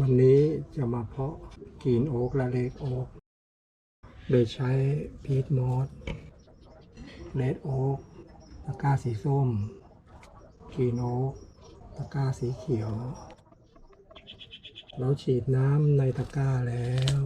วันนี้จะมาเพาะกีนโอ๊กและเลกโอ๊กโดยใช้พีทมอสเลดโอ๊กตะกร้าสีส้มกีนโอ๊กตะกร้าสีเขียว เราฉีดน้ำในตะกร้าแล้ว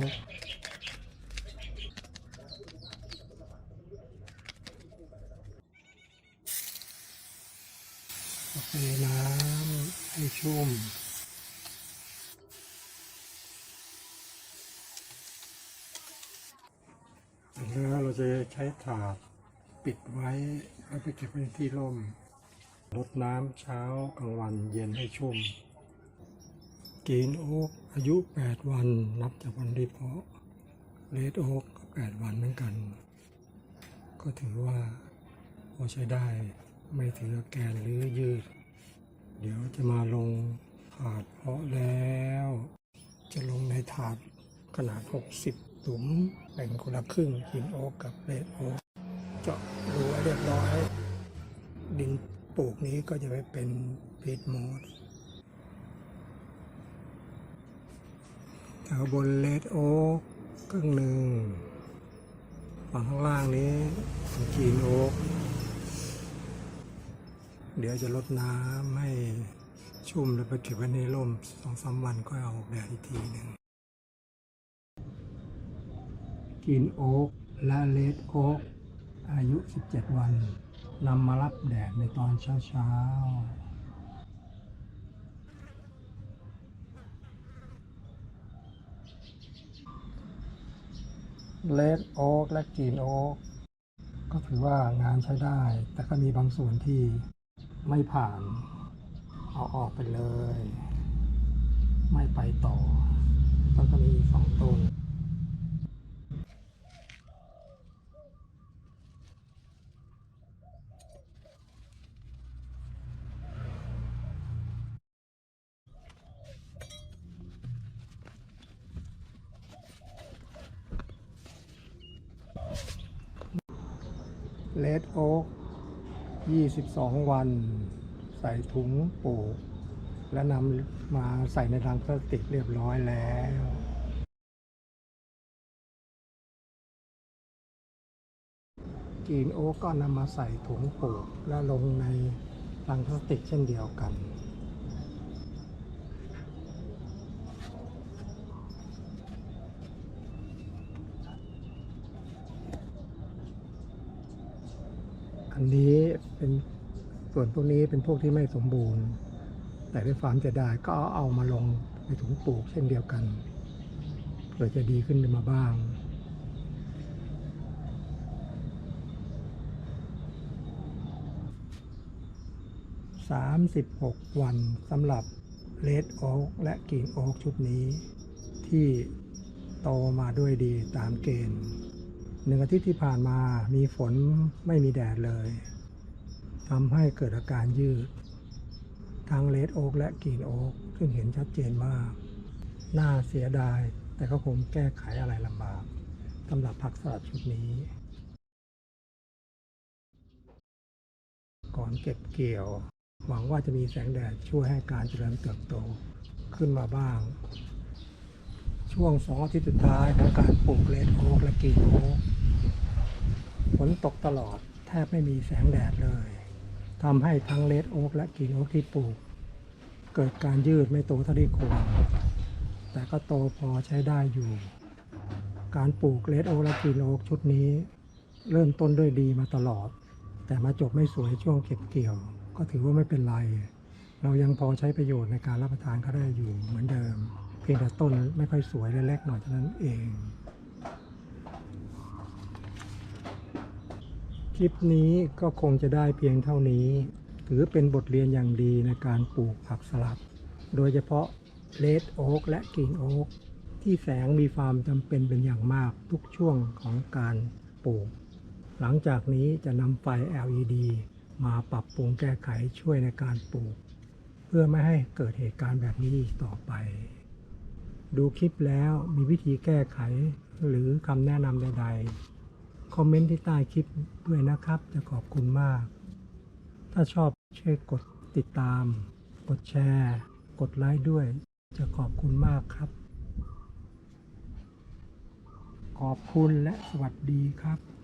เลดโอเทน้ำให้ชุ่มแล้วเราจะใช้ถาดปิดไว้แล้วไปเก็บไว้ที่ร่มรดน้ำเช้ากลางวันเย็นให้ชุ่ม กรีนโอ๊กอายุ 8 วันนับจากวันที่เพาะเลดโอ๊กก็ 8 วันเหมือนกัน ก็ถือว่าพอใช้ได้ไม่ถือแกนหรือยืด เดี๋ยวจะมาลงถาดเพาะแล้ว จะลงในถาดขนาด 60หลุมแบ่งคนละครึ่งกรีนโอ๊กกับเลดโอ๊กเจาะรูเรียบร้อย ดินปลูกนี้ก็จะไปเป็นพีทมอส แถวบนเลดโอ๊กครึ่งหนึ่งฝั่งข้างล่างนี้เป็นกีนโอ๊กเดี๋ยวจะลดน้ำให้ชุ่มแล้วไปเก็บไว้ในร่มสองสามวันก็เอาออกแดดอีกทีหนึ่งกรีนโอ๊กและเลดโอ๊กอายุ 17 วันนำมารับแดดในตอนเช้าๆ เลดโอ๊กและกรีนโอ๊กก็ถือว่างานใช้ได้ แต่ก็มีบางส่วนที่ไม่ผ่าน เอาออกไปเลย ไม่ไปต่อแล้วก็มีสองต้น เลดโอ๊ก22 วัน ใส่ถุงปลูก และนำมาใส่ในถังพลาสติกเรียบร้อยแล้วกีนโอ๊กก็นำมาใส่ถุงปลูก และลงในถังพลาสติกเช่นเดียวกัน อันนี้เป็นส่วนพวกนี้เป็นพวกที่ไม่สมบูรณ์ แต่ด้วยความจะได้ก็เอามาลงในถุงปลูกเช่นเดียวกันเพื่อจะดีขึ้นมาบ้าง36วันสำหรับเลดโอ๊กและกรีนโอ๊กชุดนี้ ที่โตมาด้วยดีตามเกณฑ์ หนึ่งอาทิตย์ที่ผ่านมามีฝนไม่มีแดดเลยทำให้เกิดอาการยืด ทั้งเลดโอ๊กและกีนโอ๊กซึ่งเห็นชัดเจนมาก น่าเสียดาย แต่ก็คงแก้ไขอะไรลำบากสำหรับผักสลัดชุดนี้ ก่อนเก็บเกี่ยว หวังว่าจะมีแสงแดดช่วยให้การเจริญเติบโตขึ้นมาบ้าง ช่วงสองอาทิตย์สุดท้ายของการปลูกเลดโอ๊กและกีโอ๊กฝนตกตลอดแทบไม่มีแสงแดดเลยทำให้ทั้งเลดโอ๊กและกีโอ๊กที่ปลูก เกิดการยืดไม่โตเท่าที่ควรแต่ก็โตพอใช้ได้อยู่ การปลูกเลดโอ๊กและกีโอ๊กชุดนี้ เริ่มต้นด้วยดีมาตลอด แต่มาจบไม่สวยช่วงเก็บเกี่ยว ก็ถือว่าไม่เป็นไร เรายังพอใช้ประโยชน์ในการรับประทานก็ได้อยู่เหมือนเดิม พียงแต่ต้นไม่ค่อยสวยเล็กๆหน่อยเท่านั้นเอง คลิปนี้ก็คงจะได้เพียงเท่านี้ ถือเป็นบทเรียนอย่างดีในการปลูกผักสลัดโดยเฉพาะเลดโอ๊กและกรีนโอ๊กที่แสงมีความจำเป็นเป็นอย่างมากทุกช่วงของการปลูก หลังจากนี้จะนำไฟ LED มาปรับปรุงแก้ไขช่วยในการปลูก เพื่อพื่อไม่ให้เกิดเหตุการณ์แบบนี้อีกต่อไป ดูคลิปแล้วมีวิธีแก้ไขหรือคำแนะนำใด ๆ คอมเมนต์ที่ใต้คลิปด้วยนะครับ จะขอบคุณมาก ถ้าชอบช่วยกดติดตาม กดแชร์ กดไลค์ด้วย จะขอบคุณมากครับ ขอบคุณและสวัสดีครับ